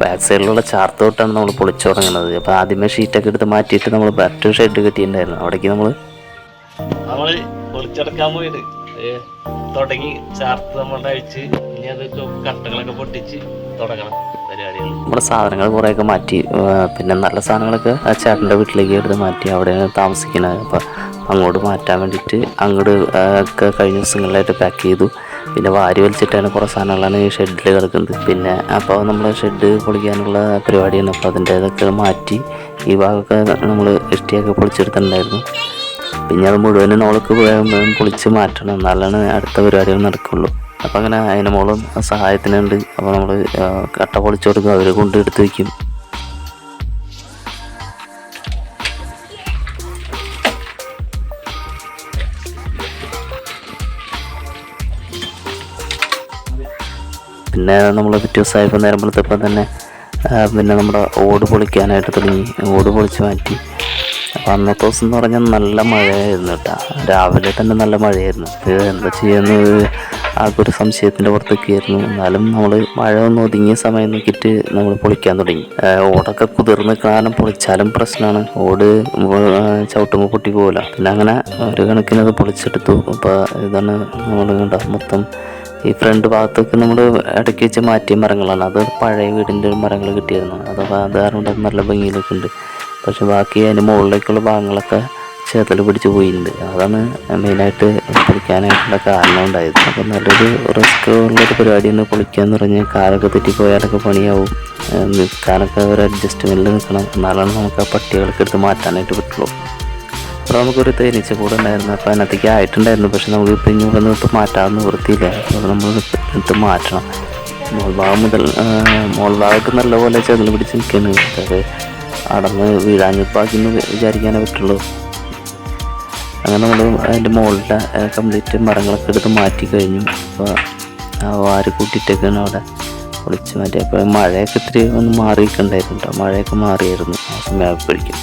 Back സൈഡിലുള്ള ചാർത്തോട്ടാണ് നമ്മൾ പൊളിച്ചു തുടങ്ങുന്നത് അപ്പോൾ ആദ്യമേ ഷീറ്റൊക്കെ എടുത്ത് മാറ്റിയിട്ട് നമ്മൾ മറ്റൊരു ഷെഡ് കെട്ടിയിട്ടുണ്ടായിരുന്നു. അവിടേക്ക് നമ്മൾ നമ്മൾ പൊളിച്ചടക്കാൻ പോയത് ഏ, തുടങ്ങി ചാർത്ത് നമ്മളുടെ അഴിച്ച് ഇനി അത് കട്ടകളൊക്കെ പൊട്ടിച്ച് തുടങ്ങണം നമ്മുടെ സാധനങ്ങൾ കുറേയൊക്കെ മാറ്റി പിന്നെ നല്ല സാധനങ്ങളൊക്കെ ആ ചേട്ടന്റെ വീട്ടിലേക്ക് എടുത്ത് മാറ്റി അവിടെയാണ് താമസിക്കുന്നത് അപ്പോൾ അങ്ങോട്ട് മാറ്റാൻ വേണ്ടിയിട്ട് അങ്ങോട്ട് ഒക്കെ കഴിഞ്ഞ ദിവസങ്ങളിലായിട്ട് പാക്ക് ചെയ്തു. പിന്നെ വാരി വലിച്ചിട്ടാണ് കുറേ സാധനങ്ങളാണ് ഈ ഷെഡിൽ കിടക്കുന്നത്. പിന്നെ അപ്പോൾ നമ്മൾ ഷെഡ് പൊളിക്കാനുള്ള പരിപാടിയാണ് അപ്പോൾ അതിന്റെ ഇതൊക്കെ മാറ്റി ഈ ഭാഗമൊക്കെ നമ്മൾ ഇഷ്ടിയൊക്കെ പൊളിച്ചെടുത്തിട്ടുണ്ടായിരുന്നു. പിന്നെ അത് മുഴുവനും നമ്മൾക്ക് പൊളിച്ച് മാറ്റണം. എന്നാലാണ് അടുത്ത പരിപാടികൾ നടക്കുള്ളൂ. അപ്പോൾ അങ്ങനെ അതിന് മോളും സഹായത്തിനുണ്ട്. അപ്പോൾ നമ്മൾ കട്ട പൊളിച്ചു കൊടുക്കും. അവർ കൊണ്ട് എടുത്ത് വയ്ക്കും. പിന്നെ നമ്മൾ പിറ്റേ ദിവസമായപ്പോൾ നേരം വെളുത്തപ്പോൾ തന്നെ പിന്നെ നമ്മുടെ ഓട് പൊളിക്കാനായിട്ട് തുടങ്ങി. ഓട് പൊളിച്ച് മാറ്റി. അപ്പോൾ അന്നത്തെ ദിവസം എന്ന് പറഞ്ഞാൽ നല്ല മഴയായിരുന്നു കേട്ടോ. രാവിലെ തന്നെ നല്ല മഴയായിരുന്നു. ഇത് എന്താ ചെയ്യുന്നത് ആകെ ഒരു സംശയത്തിന്റെ പുറത്തൊക്കെയായിരുന്നു. എന്നാലും നമ്മൾ മഴ ഒന്ന് ഒതുങ്ങിയ സമയം നോക്കിയിട്ട് നമ്മൾ പൊളിക്കാൻ തുടങ്ങി. ഓടൊക്കെ കുതിർന്ന് കാരണം പൊളിച്ചാലും പ്രശ്നമാണ് ഓട് ചവിട്ടുമ്പോൾ പൊട്ടി പോകില്ല പിന്നെ അങ്ങനെ ഒരു കണക്കിനത് പൊളിച്ചെടുത്തു. അപ്പോൾ ഇതാണ് നമ്മൾ കണ്ട മൊത്തം ഈ ഫ്രണ്ട് ഭാഗത്തൊക്കെ നമ്മൾ ഇടയ്ക്ക് വെച്ച് മാറ്റിയ മരങ്ങളാണ്. അത് പഴയ വീടിന്റെ മരങ്ങൾ കിട്ടിയിരുന്നു അതൊക്കെ അത് നല്ല ഭംഗിയിലൊക്കെ ഉണ്ട്. പക്ഷെ ബാക്കി അതിന്റെ മുകളിലേക്കുള്ള ഭാഗങ്ങളൊക്കെ ക്ഷേത്രത്തിൽ പിടിച്ച് പോയിട്ടുണ്ട്. അതാണ് മെയിനായിട്ട് പൊളിക്കാനായിട്ടുള്ള കാരണം ഉണ്ടായത്. അപ്പോൾ നല്ലൊരു റിസ്ക് ഉള്ളൊരു പരിപാടിയാണ് പൊളിക്കുക എന്ന് പറഞ്ഞാൽ കാലൊക്കെ തെറ്റിപ്പോയാലൊക്കെ പണിയാവും. നിൽക്കാനൊക്കെ ഒരു അഡ്ജസ്റ്റ്മെന്റിൽ നിൽക്കണം. എന്നാലാണ് നമുക്ക് ആ പട്ടികളൊക്കെ എടുത്ത് മാറ്റാനായിട്ട് പറ്റുള്ളൂ. അപ്പോൾ നമുക്കൊരു തേനീച്ച കൂടെ ഉണ്ടായിരുന്നു. അപ്പോൾ അതിനകത്തേക്ക് ആയിട്ടുണ്ടായിരുന്നു. പക്ഷെ നമുക്ക് ഇപ്പം ഇനി ഇവിടെ നിന്ന് മാറ്റാമെന്ന് വൃത്തിയില്ല അപ്പോൾ നമ്മൾ ഇട്ട് മാറ്റണം. മോൾ ഭാഗം മുതൽ മോൾ ഭാഗമൊക്കെ നല്ലപോലെ ചെതൽ പിടിച്ച് നിൽക്കുകയാണ് അത് അടന്ന് വീഴാഞ്ഞിപ്പാക്കിന്ന് വിചാരിക്കാനേ പറ്റുള്ളൂ. അങ്ങനെ നമ്മൾ അതിന്റെ മുകളിലെ കംപ്ലീറ്റ് മരങ്ങളൊക്കെ എടുത്ത് മാറ്റി കഴിഞ്ഞു. അപ്പോൾ ആ വാരി കൂട്ടിയിട്ടൊക്കെയാണ് അവിടെ ഒളിച്ച് മാറ്റി അപ്പോൾ മഴയൊക്കെ ഇത്തിരി ഒന്ന് മാറിയിട്ടുണ്ടായിരുന്നു കേട്ടോ മഴയൊക്കെ മാറിയായിരുന്നു. ആ സമയമായപ്പോഴേക്കും